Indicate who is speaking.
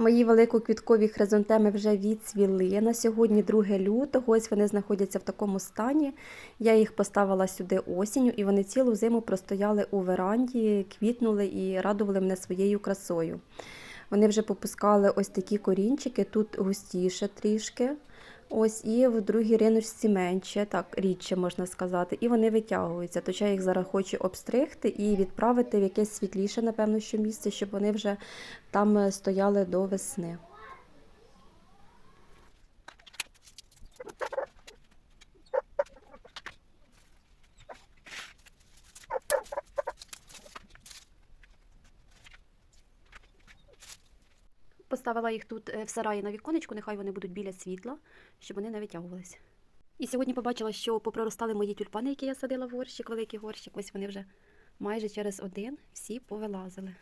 Speaker 1: Мої великоквіткові хризантеми вже відцвіли. На сьогодні 2 лютого. Ось вони знаходяться в такому стані. Я їх поставила сюди осінню, і вони цілу зиму простояли у веранді, квітнули і радували мене своєю красою. Вони вже попускали ось такі корінчики, тут густіше трішки. Ось і в другій риночці менше, так рідше можна сказати, і вони витягуються. Тож їх зараз хочу обстригти і відправити в якесь світліше, напевно, що місце, щоб вони вже там е, стояли до весни. Поставила їх тут е, в сараї на віконечку, нехай вони будуть біля світла, щоб вони не витягувалися. І сьогодні побачила, що попроростали мої тюльпани, які я садила в горщик, великий горщик. Ось вони вже майже через один всі повилазили.